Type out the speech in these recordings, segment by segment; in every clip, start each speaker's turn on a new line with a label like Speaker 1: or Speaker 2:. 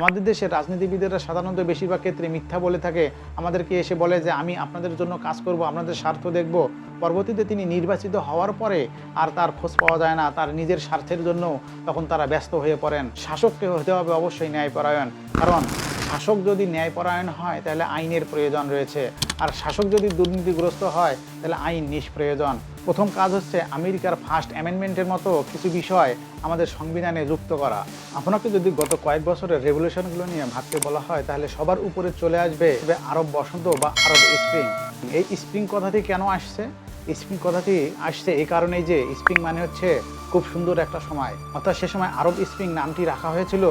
Speaker 1: আমাদের দেশের রাজনীতিবিদেরা সাধারণত বেশিরভাগ ক্ষেত্রে মিথ্যা বলে থাকে। আমাদেরকে এসে বলে যে, আমি আপনাদের জন্য কাজ করব, আপনাদের স্বার্থ দেখব। পরবর্তীতে তিনি নির্বাচিত হওয়ার পরে আর তার খোঁজ পাওয়া যায় না, তার নিজের স্বার্থের জন্য তখন তারা ব্যস্ত হয়ে পড়েন। শাসককে হতে হবে অবশ্যই ন্যায়পরায়ণ। কারণ শাসক যদি ন্যায়পরায়ণ হয়, তাহলে আইনের প্রয়োজন রয়েছে। আর শাসক যদি দুর্নীতিগ্রস্ত হয়, তাহলে আইন নিষ্প্রয়োজন। প্রথম কাজ হচ্ছে আমেরিকার ফার্স্ট অ্যামেন্ডমেন্টের মতো কিছু বিষয় আমাদের সংবিধানে যুক্ত করা। আপনাকে যদি গত কয়েক বছরের রেভলিউশনগুলো নিয়ে ভাবতে বলা হয়, তাহলে সবার উপরে চলে আসবে আরব বসন্ত বা আরব স্প্রিং। এই স্প্রিং কথাটি কেন আসছে? স্প্রিং কথাটি আসছে এই কারণেই যে স্প্রিং মানে হচ্ছে খুব সুন্দর একটা সময়। অর্থাৎ সে সময় আরব স্প্রিং নামটি রাখা হয়েছিল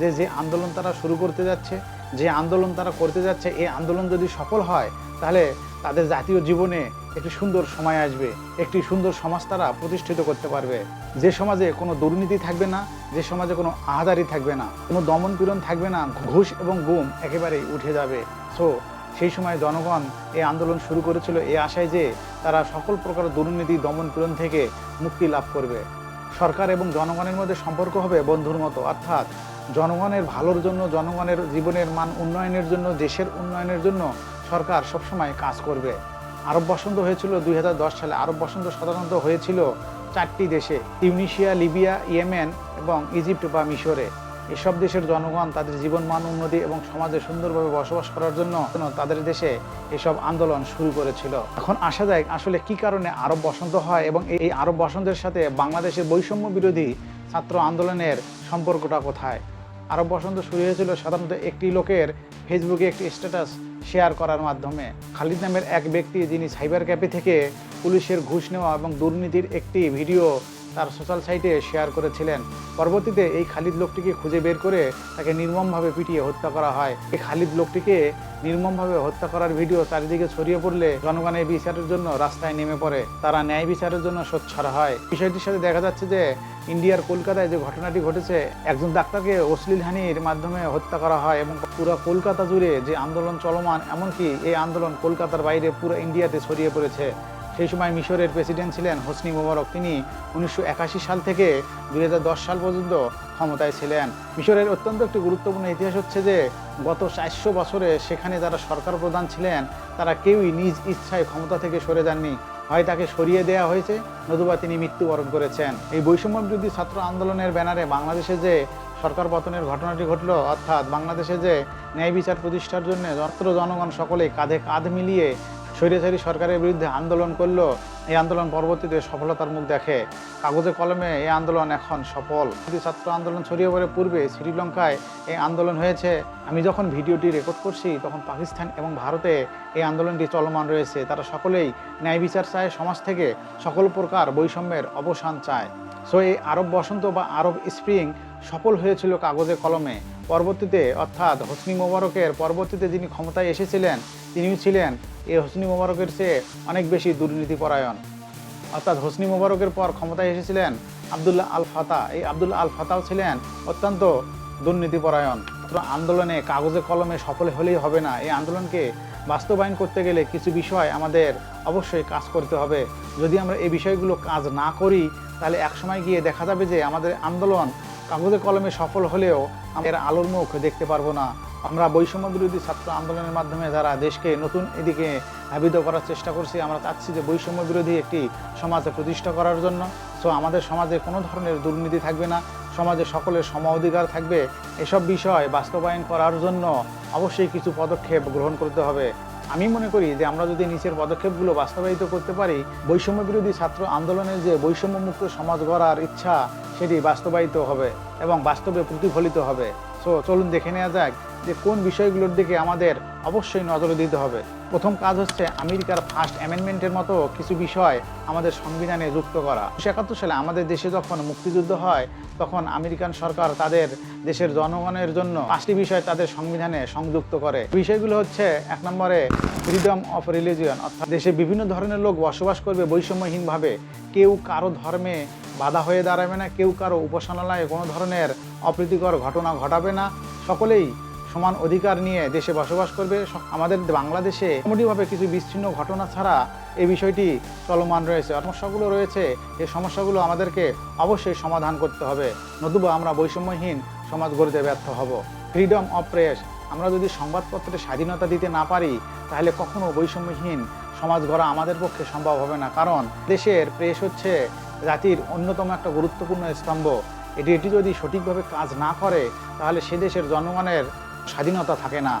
Speaker 1: যে যে আন্দোলন তারা শুরু করতে যাচ্ছে, যে আন্দোলন তারা করতে যাচ্ছে, এই আন্দোলন যদি সফল হয়, তাহলে তাদের জাতীয় জীবনে একটি সুন্দর সময় আসবে, একটি সুন্দর সমাজ তারা প্রতিষ্ঠিত করতে পারবে। যে সমাজে কোনো দুর্নীতি থাকবে না, যে সমাজে কোনো আহাদারি থাকবে না, কোনো দমন পীড়ন থাকবে না, ঘুষ এবং গুম একেবারেই উঠে যাবে। সো সেই সময় জনগণ এই আন্দোলন শুরু করেছিল এই আশায় যে তারা সকল প্রকার দুর্নীতি, দমন পীড়ন থেকে মুক্তি লাভ করবে। সরকার এবং জনগণের মধ্যে সম্পর্ক হবে বন্ধুর মতো, অর্থাৎ জনগণের ভালোর জন্য, জনগণের জীবনের মান উন্নয়নের জন্য, দেশের উন্নয়নের জন্য সরকার সবসময় কাজ করবে। আরব বসন্ত হয়েছিল দুই হাজার দশ সালে। আরব বসন্ত সাধারণত হয়েছিল চারটি দেশে ইউনিশিয়া লিবিয়া, ইয়েমেন এবং ইজিপ্ট বা মিশরে। এসব দেশের জনগণ তাদের জীবন মান, উন্নতি এবং সমাজে সুন্দরভাবে বসবাস করার জন্য তাদের দেশে এসব আন্দোলন শুরু করেছিল। এখন আসা যায় আসলে কি কারণে আরব বসন্ত হয় এবং এই আরব বসন্তের সাথে বাংলাদেশের বৈষম্য বিরোধী ছাত্র আন্দোলনের সম্পর্কটা কোথায়? আরব বসন্ত শুরু হয়েছিল সাধারণত একটি লোকের ফেসবুকে একটি স্ট্যাটাস শেয়ার করার মাধ্যমে। খালিদ নামের এক ব্যক্তি যিনি সাইবার ক্যাফে থেকে পুলিশের ঘুষ নেওয়া এবং দুর্নীতির একটি ভিডিও তার সোশ্যাল সাইটে শেয়ার করেছিলেন। পরবর্তীতে এই খালিদ লোকটিকে খুঁজে বের করে তাকে নির্মমভাবে পিটিয়ে হত্যা করা হয়। এই খালিদ লোকটিকে নির্মমভাবে হত্যা করার ভিডিও চারিদিকে ছড়িয়ে পড়লে জনগণের বিচারের জন্য রাস্তায় নেমে পড়ে। তারা ন্যায় বিচারের জন্য সোচ্ছার হয়। বিষয়টির সাথে দেখা যাচ্ছে যে ইন্ডিয়ার কলকাতায় যে ঘটনাটি ঘটেছে, একজন ডাক্তারকে অশ্লীল হানির মাধ্যমে হত্যা করা হয় এবং পুরো কলকাতা জুড়ে যে আন্দোলন চলমান, এমনকি এই আন্দোলন কলকাতার বাইরে পুরো ইন্ডিয়াতে ছড়িয়ে পড়েছে। সেই সময় মিশরের প্রেসিডেন্ট ছিলেন হোসনি মোবারক। তিনি উনিশশো একাশি সাল থেকে দুই হাজার দশ সাল পর্যন্ত ক্ষমতায় ছিলেন। মিশরের অত্যন্ত একটি গুরুত্বপূর্ণ ইতিহাস হচ্ছে যে, গত চারশো বছরে সেখানে যারা সরকার প্রধান ছিলেন, তারা কেউই নিজ ইচ্ছায় ক্ষমতা থেকে সরে যাননি। হয় তাকে সরিয়ে দেওয়া হয়েছে, নতুবা তিনি মৃত্যুবরণ করেছেন। এই বৈষম্য বিরোধী ছাত্র আন্দোলনের ব্যানারে বাংলাদেশে যে সরকার পতনের ঘটনাটি ঘটলো, অর্থাৎ বাংলাদেশে যে ন্যায় বিচার প্রতিষ্ঠার জন্য যত্র জনগণ সকলেই কাঁধে কাঁধ মিলিয়ে স্বৈরাচারী সরকারের বিরুদ্ধে আন্দোলন করল এই আন্দোলন পরবর্তীতে সফলতার মুখ দেখে। কাগজে কলমে এই আন্দোলন এখন সফল। যদি ছাত্র আন্দোলন ছড়িয়ে পড়ে পূর্বে শ্রীলঙ্কায় এই আন্দোলন হয়েছে, আমি যখন ভিডিওটি রেকর্ড করছি, তখন পাকিস্তান এবং ভারতে এই আন্দোলনটি চলমান রয়েছে। তারা সকলেই ন্যায় বিচার চায়, সমাজ থেকে সকল প্রকার বৈষম্যের অবসান চায়। সো এই আরব বসন্ত বা আরব স্প্রিং সফল হয়েছিল কাগজে কলমে। পরবর্তীতে, অর্থাৎ হোসনি মোবারকের পরবর্তীতে যিনি ক্ষমতায় এসেছিলেন, তিনিও ছিলেন এই হোসনি মোবারকের চেয়ে অনেক বেশি দুর্নীতিপরায়ণ। অর্থাৎ হোসনি মোবারকের পর ক্ষমতায় এসেছিলেন আবদুল্লাহ আল ফাতা। এই আবদুল্লাহ আল ফাতাও ছিলেন অত্যন্ত দুর্নীতিপরায়ণ। আন্দোলনে কাগজে কলমে সফল হলেই হবে না। এই আন্দোলনকে বাস্তবায়ন করতে গেলে কিছু বিষয় আমাদের অবশ্যই কাজ করতে হবে। যদি আমরা এই বিষয়গুলো কাজ না করি, তাহলে একসময় গিয়ে দেখা যাবে যে আমাদের আন্দোলন কাগজে কলমে সফল হলেও আমাদের আলোর মুখ দেখতে পারব না। আমরা বৈষম্য বিরোধী ছাত্র আন্দোলনের মাধ্যমে যারা দেশকে নতুন এদিকে ধাবিত করার চেষ্টা করছি, আমরা চাচ্ছি যে বৈষম্য বিরোধী একটি সমাজ প্রতিষ্ঠা করার জন্য। সো আমাদের সমাজে কোনো ধরনের দুর্নীতি থাকবে না। সমাজে সকলের সম অধিকার থাকবে। এসব বিষয় বাস্তবায়ন করার জন্য অবশ্যই কিছু পদক্ষেপ গ্রহণ করতে হবে। আমি মনে করি যে আমরা যদি নিচের পদক্ষেপগুলো বাস্তবায়িত করতে পারি, বৈষম্য বিরোধী ছাত্র আন্দোলনের যে বৈষম্যমুক্ত সমাজ গড়ার ইচ্ছা সেটি বাস্তবায়িত হবে এবং বাস্তবে প্রতিফলিত হবে। সো চলুন দেখে নেওয়া যাক যে কোন বিষয়গুলোর দিকে আমাদের অবশ্যই নজর দিতে হবে। প্রথম কাজ হচ্ছে আমেরিকার ফার্স্ট অ্যামেন্ডমেন্টের মতো কিছু বিষয় আমাদের সংবিধানে যুক্ত করা। উনিশশো একাত্তর সালে আমাদের দেশে যখন মুক্তিযুদ্ধ হয়, তখন আমেরিকান সরকার তাদের দেশের জনগণের জন্য পাঁচটি বিষয় তাদের সংবিধানে সংযুক্ত করে। বিষয়গুলো হচ্ছে, এক নম্বরে ফ্রিডম অফ রিলিজিয়ন অর্থাৎ দেশে বিভিন্ন ধরনের লোক বসবাস করবে বৈষম্যহীনভাবে। কেউ কারও ধর্মে বাধা হয়ে দাঁড়াবে না, কেউ কারও উপাসনালয়ে কোনো ধরনের অপ্রীতিকর ঘটনা ঘটাবে না। সকলেই সমান অধিকার নিয়ে দেশে বসবাস করবে। আমাদের বাংলাদেশে মোটামুটিভাবে কিছু বিচ্ছিন্ন ঘটনা ছাড়া এই বিষয়টি চলমান রয়েছে। সমস্যাগুলো রয়েছে, এই সমস্যাগুলো আমাদেরকে অবশ্যই সমাধান করতে হবে। নতুবা আমরা বৈষম্যহীন সমাজ গড়তে ব্যর্থ হব। ফ্রিডম অফ প্রেস আমরা যদি সংবাদপত্রের স্বাধীনতা দিতে না পারি, তাহলে কখনো বৈষম্যহীন সমাজ গড়া আমাদের পক্ষে সম্ভব হবে না। কারণ দেশের প্রেস হচ্ছে জাতির অন্যতম একটা গুরুত্বপূর্ণ স্তম্ভ। এটি এটি যদি সঠিকভাবে কাজ না করে, তাহলে সে দেশের জনগণের স্বাধীনতা থাকে না।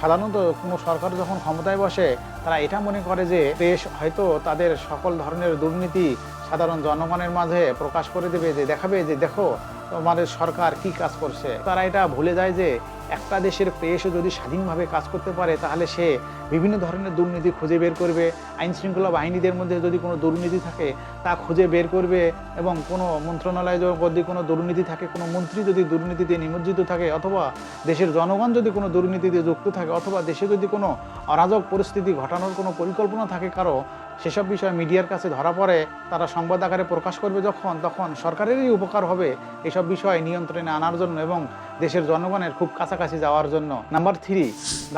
Speaker 1: সাধারণত কোনো সরকার যখন ক্ষমতায় বসে, তারা এটা মনে করে যে, দেশ হয়তো তাদের সকল ধরনের দুর্নীতি সাধারণ জনগণের মাঝে প্রকাশ করে দেবে যে, দেখাবে যে, দেখো তোমাদের সরকার কি কাজ করছে। তারা এটা ভুলে যায় যে একটা দেশের প্রেসও যদি স্বাধীনভাবে কাজ করতে পারে, তাহলে সে বিভিন্ন ধরনের দুর্নীতি খুঁজে বের করবে। আইন শৃঙ্খলা বাহিনীদের মধ্যে যদি কোনো দুর্নীতি থাকে, তা খুঁজে বের করবে এবং কোনো মন্ত্রণালয়ে যদি কোনো দুর্নীতি থাকে, কোনো মন্ত্রী যদি দুর্নীতিতে নিমজ্জিত থাকে, অথবা দেশের জনগণ যদি কোনো দুর্নীতিতে যুক্ত থাকে, অথবা দেশে যদি কোনো অরাজক পরিস্থিতি ঘটানোর কোনো পরিকল্পনা থাকে কারও, সেসব বিষয় মিডিয়ার কাছে ধরা পড়ে, তারা সংবাদ আকারে প্রকাশ করবে যখন, তখন সরকারেরই উপকার হবে এসব বিষয় নিয়ন্ত্রণে আনার জন্য এবং দেশের জনগণের খুব কাছাকাছি যাওয়ার জন্য নাম্বার থ্রি,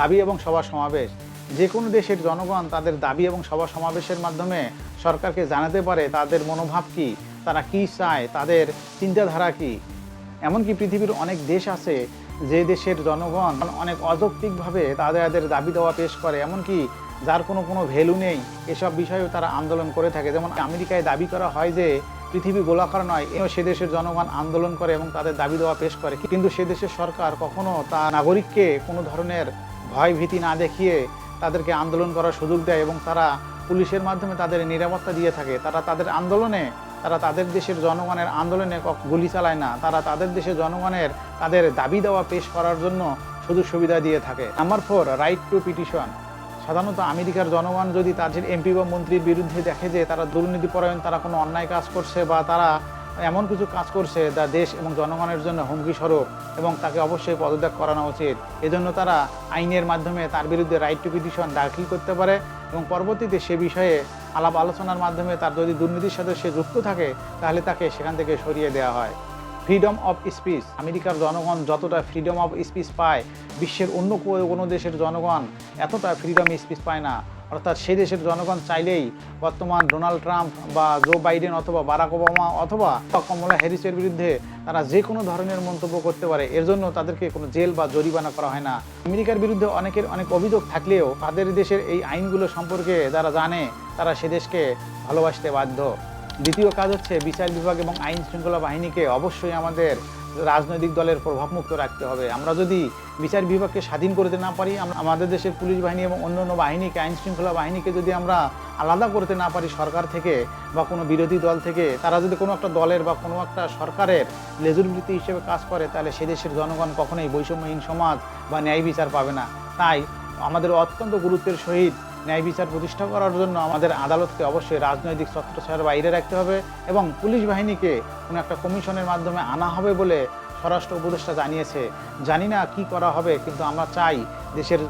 Speaker 1: দাবি এবং সভা সমাবেশ। যে কোনো দেশের জনগণ তাদের দাবি এবং সভা সমাবেশের মাধ্যমে সরকারকে জানাতে পারে তাদের মনোভাব কি, তারা কি চায়, তাদের চিন্তাধারা কি। এমনকি পৃথিবীর অনেক দেশ আছে যে দেশের জনগণ অনেক অযৌক্তিকভাবে তাদের তাদের দাবি দেওয়া পেশ করে, এমনকি যার কোনো কোনো ভ্যালু নেই, এসব বিষয়েও তারা আন্দোলন করে থাকে। যেমন আমেরিকায় দাবি করা হয় যে পৃথিবী গোলাকার নয়, এও সে দেশের জনগণ আন্দোলন করে এবং তাদের দাবি দেওয়া পেশ করে। কিন্তু সে দেশের সরকার কখনো তা নাগরিককে কোনো ধরনের ভয় ভীতি না দেখিয়ে তাদেরকে আন্দোলন করার সুযোগ দেয় এবং তারা পুলিশের মাধ্যমে তাদের নিরাপত্তা দিয়ে থাকে। তারা তাদের আন্দোলনে, তারা তাদের দেশের জনগণের আন্দোলনে গুলি চালায় না। তারা তাদের দেশের জনগণের তাদের দাবি দেওয়া পেশ করার জন্য সুযোগ সুবিধা দিয়ে থাকে। Number four right to petition সাধারণত আমেরিকার জনগণ যদি তাদের এমপি বা মন্ত্রীর বিরুদ্ধে দেখে যে তারা দুর্নীতিপরায়ণ তারা কোনো অন্যায় কাজ করছে বা তারা এমন কিছু কাজ করছে যা দেশ এবং জনগণের জন্য হুমকি স্বরূপ এবং তাকে অবশ্যই পদত্যাগ করানো উচিত। এজন্য তারা আইনের মাধ্যমে তার বিরুদ্ধে রাইট টু পিটিশন দাখিল করতে পারে এবং পরবর্তীতে সে বিষয়ে আলাপ আলোচনার মাধ্যমে তার যদি দুর্নীতির সাথে সে যুক্ত থাকে, তাহলে তাকে সেখান থেকে সরিয়ে দেওয়া হয়। ফ্রিডম অফ স্পিচ আমেরিকার জনগণ যতটা ফ্রিডম অফ স্পিচ পায়, বিশ্বের অন্য কোনো দেশের জনগণ এতটা ফ্রিডম স্পিচ পায় না। অর্থাৎ সেই দেশের জনগণ চাইলেই বর্তমান ডোনাল্ড ট্রাম্প বা জো বাইডেন অথবা বারাক ওবামা অথবা কমলা হ্যারিসের বিরুদ্ধে তারা যে কোনো ধরনের মন্তব্য করতে পারে। এর জন্য তাদেরকে কোনো জেল বা জরিমানা করা হয় না। আমেরিকার বিরুদ্ধে অনেকের অনেক অভিযোগ থাকলেও তাদের দেশের এই আইনগুলো সম্পর্কে যারা জানে, তারা সে দেশকে ভালোবাসতে বাধ্য। দ্বিতীয় কাজ হচ্ছে বিচার বিভাগ এবং আইন শৃঙ্খলা বাহিনীকে অবশ্যই আমাদের রাজনৈতিক দলের প্রভাবমুক্ত রাখতে হবে। আমরা যদি বিচার বিভাগকে স্বাধীন করতে না পারি আমাদের দেশের পুলিশ বাহিনী এবং অন্যান্য বাহিনীকে, আইন শৃঙ্খলা বাহিনীকে যদি আমরা আলাদা করতে না পারি সরকার থেকে বা কোনো বিরোধী দল থেকে, তারা যদি কোনো একটা দলের বা কোনো একটা সরকারের লেজুরবৃত্তি হিসেবে কাজ করে, তাহলে সে দেশের জনগণ কখনোই বৈষম্যহীন সমাজ বা ন্যায় বিচার পাবে না। তাই আমাদের অত্যন্ত গুরুত্বের সহিত ন্যায় বিচার প্রতিষ্ঠা করার জন্য আমাদের আদালতকে অবশ্যই রাজনৈতিক ছত্রছায়ার বাইরে রাখতে হবে এবং পুলিশ বাহিনীকে কোনো একটা কমিশনের মাধ্যমে আনা হবে বলে স্বরাষ্ট্র উপদেষ্টা জানিয়েছে। জানি না কি করা হবে, কিন্তু আমরা চাই দেশের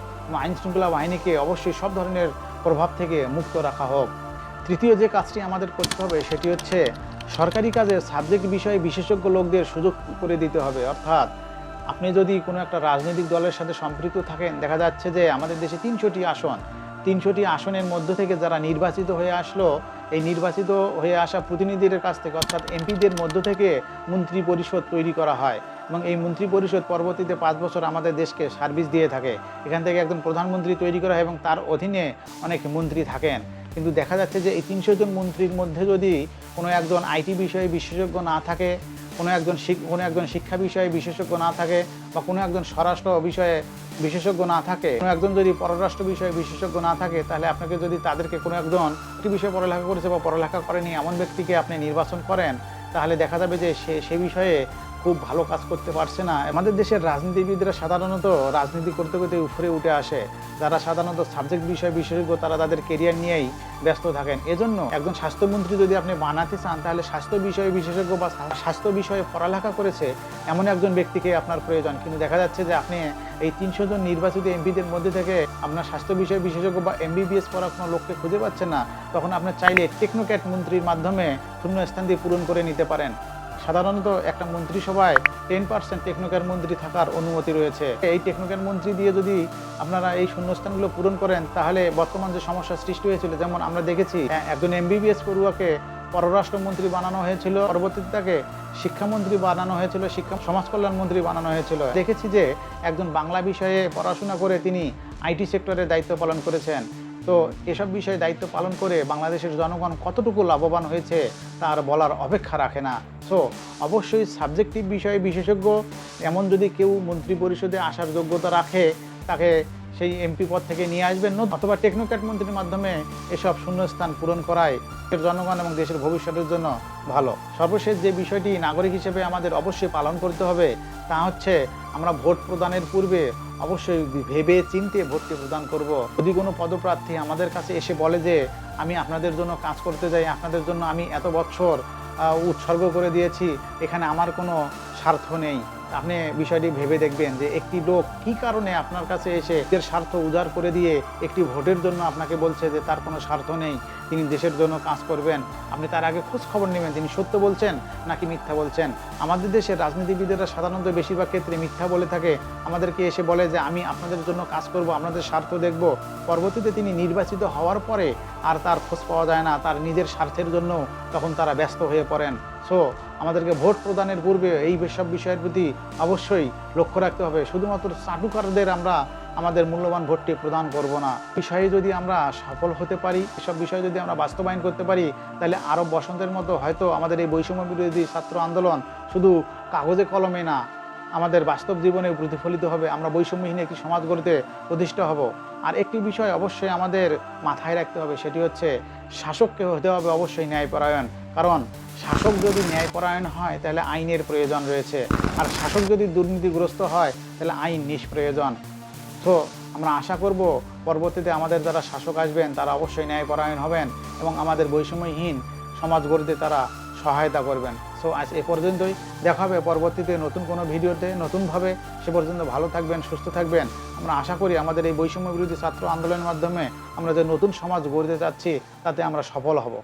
Speaker 1: আইন শৃঙ্খলা বাহিনীকে অবশ্যই সব ধরনের প্রভাব থেকে মুক্ত রাখা হোক। তৃতীয় যে কাজটি আমাদের করতে হবে সেটি হচ্ছে সরকারি কাজে সাবজেক্ট বিষয়ে বিশেষজ্ঞ লোকদের সুযোগ করে দিতে হবে। অর্থাৎ আপনি যদি কোনো একটা রাজনৈতিক দলের সাথে সম্পৃক্ত থাকেন, দেখা যাচ্ছে যে আমাদের দেশে তিনশোটি আসন তিনশোটি আসনের মধ্য থেকে যারা নির্বাচিত হয়ে আসলো, এই নির্বাচিত হয়ে আসা প্রতিনিধিদের কাছ থেকে, অর্থাৎ এমপিদের মধ্য থেকে মন্ত্রী পরিষদ তৈরি করা হয় এবং এই মন্ত্রী পরিষদ পরবর্তীতে পাঁচ বছর আমাদের দেশকে সার্ভিস দিয়ে থাকে। এখান থেকে একজন প্রধানমন্ত্রী তৈরি করা হয় এবং তার অধীনে অনেক মন্ত্রী থাকেন। কিন্তু দেখা যাচ্ছে যে এই তিনশো জন মন্ত্রীর মধ্যে যদি কোনো একজন আইটি বিষয়ে বিশেষজ্ঞ না থাকে, কোনো একজন কোনো একজন শিক্ষা বিষয়ে বিশেষজ্ঞ না থাকে বা কোনো একজন স্বরাষ্ট্র বিষয়ে বিশেষজ্ঞ না থাকে, কোনো একজন যদি পররাষ্ট্র বিষয়ে বিশেষজ্ঞ না থাকে, তাহলে আপনাকে যদি তাদেরকে কোনো একজন একটি বিষয়ে পড়ালেখা করেছে বা পড়ালেখা করেনি, এমন ব্যক্তিকে আপনি নির্বাচন করেন, তাহলে দেখা যাবে যে সে সে বিষয়ে খুব ভালো কাজ করতে পারছে না। আমাদের দেশের রাজনীতিবিদরা সাধারণত রাজনীতি করতে করতে উপরে উঠে আসে। যারা সাধারণত সাবজেক্ট বিষয় বিশেষজ্ঞ, তারা তাদের কেরিয়ার নিয়েই ব্যস্ত থাকেন। এজন্য একজন স্বাস্থ্যমন্ত্রী যদি আপনি বানাতে চান, তাহলে স্বাস্থ্য বিষয়ে বিশেষজ্ঞ বা স্বাস্থ্য বিষয়ে পড়ালেখা করেছে এমন একজন ব্যক্তিকে আপনার প্রয়োজন। কিন্তু দেখা যাচ্ছে যে আপনি এই তিনশো জন নির্বাচিত এমপিদের মধ্যে থেকে আপনার স্বাস্থ্য বিষয়ে বিশেষজ্ঞ বা এমবিবিএস পড়া কোনো লোককে খুঁজে পাচ্ছেন না। তখন আপনি চাইলে টেকনোক্যাট মন্ত্রীর মাধ্যমে শূন্য স্থান দিয়ে পূরণ করে নিতে পারেন। সাধারণত একটা মন্ত্রিসভায় টেন পার্সেন্ট টেকনোক্যার মন্ত্রী থাকার অনুমতি রয়েছে। এই টেকনোক্যার মন্ত্রী দিয়ে যদি আপনারা এই শূন্যস্থানগুলো পূরণ করেন, তাহলে বর্তমান যে সমস্যা সৃষ্টি হয়েছিল, যেমন আমরা দেখেছি এ- একজন এমবিবিএস পড়ুয়াকে পররাষ্ট্রমন্ত্রী বানানো হয়েছিল, পরবর্তীতে তাকে শিক্ষামন্ত্রী বানানো হয়েছিল, শিক্ষা সমাজ কল্যাণ মন্ত্রী বানানো হয়েছিল। দেখেছি যে একজন বাংলা বিষয়ে পড়াশোনা করে তিনি আইটি সেক্টরে দায়িত্ব পালন করেছেন। তো এসব বিষয়ে দায়িত্ব পালন করে বাংলাদেশের জনগণ কতটুকু লাভবান হয়েছে তার বলার অপেক্ষা রাখে না। সো অবশ্যই সাবজেক্টিভ বিষয়ে বিশেষজ্ঞ, এমন যদি কেউ মন্ত্রী পরিষদে আসার যোগ্যতা রাখে, তাকে সেই এমপি পদ থেকে নিয়ে আসবেন। অথবা টেকনোক্যাট মন্ত্রীর মাধ্যমে এসব শূন্যস্থান পূরণ করায় জনগণ এবং দেশের ভবিষ্যতের জন্য ভালো। সর্বশেষ যে বিষয়টি নাগরিক হিসেবে আমাদের অবশ্যই পালন করতে হবে, তা হচ্ছে আমরা ভোট প্রদানের পূর্বে অবশ্যই ভেবে চিনতে ভোটটি প্রদান করব। যদি কোনো পদপ্রার্থী আমাদের কাছে এসে বলে যে, আমি আপনাদের জন্য কাজ করতে যাই আপনাদের জন্য আমি এত বছর উৎসর্গ করে দিয়েছি, এখানে আমার কোনো স্বার্থ নেই। আপনি বিষয়টি ভেবে দেখবেন যে একটি লোক কি কারণে আপনার কাছে এসে এর স্বার্থ উজাড় করে দিয়ে একটি ভোটের জন্য আপনাকে বলছে যে তার কোনো স্বার্থ নেই, তিনি দেশের জন্য কাজ করবেন, আপনি তার আগে খোঁজ খবর নেবেন, তিনি সত্য বলছেন নাকি মিথ্যা বলছেন? আমাদের দেশের রাজনীতিবিদেরা সাধারণত বেশিরভাগ ক্ষেত্রে মিথ্যা বলে থাকে, আমাদেরকে এসে বলে যে আমি আপনাদের জন্য কাজ করব, আপনাদের স্বার্থ দেখব। পরবর্তীতে তিনি নির্বাচিত হওয়ার পরে আর তার খোঁজ পাওয়া যায় না, তার নিজের স্বার্থের জন্য তখন তারা ব্যস্ত হয়ে পড়েন। সো আমাদেরকে ভোট প্রদানের পূর্বে এই সব বিষয়ের প্রতি অবশ্যই লক্ষ্য রাখতে হবে। শুধুমাত্র চাটুকারদের আমরা আমাদের মূল্যবান ভোটটি প্রদান করব না। বিষয়ে যদি আমরা সফল হতে পারি এসব বিষয়ে যদি আমরা বাস্তবায়ন করতে পারি, তাহলে আরব বসন্তের মতো হয়তো আমাদের এই বৈষম্য বিরোধী ছাত্র আন্দোলন শুধু কাগজে কলমে না আমাদের বাস্তব জীবনে প্রতিফলিত হবে, আমরা বৈষম্যহীন একটি সমাজ গড়তে প্রতিষ্ঠা হব। আর একটি বিষয় অবশ্যই আমাদের মাথায় রাখতে হবে, সেটি হচ্ছে শাসককে হতে হবে অবশ্যই ন্যায়পরায়ণ। কারণ শাসক যদি ন্যায়পরায়ণ হয়, তাহলে আইনের প্রয়োজন রয়েছে। আর শাসক যদি দুর্নীতিগ্রস্ত হয়, তাহলে আইন নিষ্প্রয়োজন। তো আমরা আশা করব, পরবর্তীতে আমাদের যারা শাসক আসবেন, তারা অবশ্যই ন্যায়পরায়ণ হবেন এবং আমাদের বৈষম্যহীন সমাজ গড়তে তারা সহায়তা করবেন। সো আজ এ পর্যন্তই। দেখা হবে পরবর্তীতে নতুন কোনো ভিডিওতে। নতুনভাবে সে পর্যন্ত ভালো থাকবেন, সুস্থ থাকবেন। আমরা আশা করি আমাদের এই বৈষম্য বিরোধী ছাত্র আন্দোলনের মাধ্যমে আমরা যে নতুন সমাজ গড়তে চাচ্ছি, তাতে আমরা সফল হব।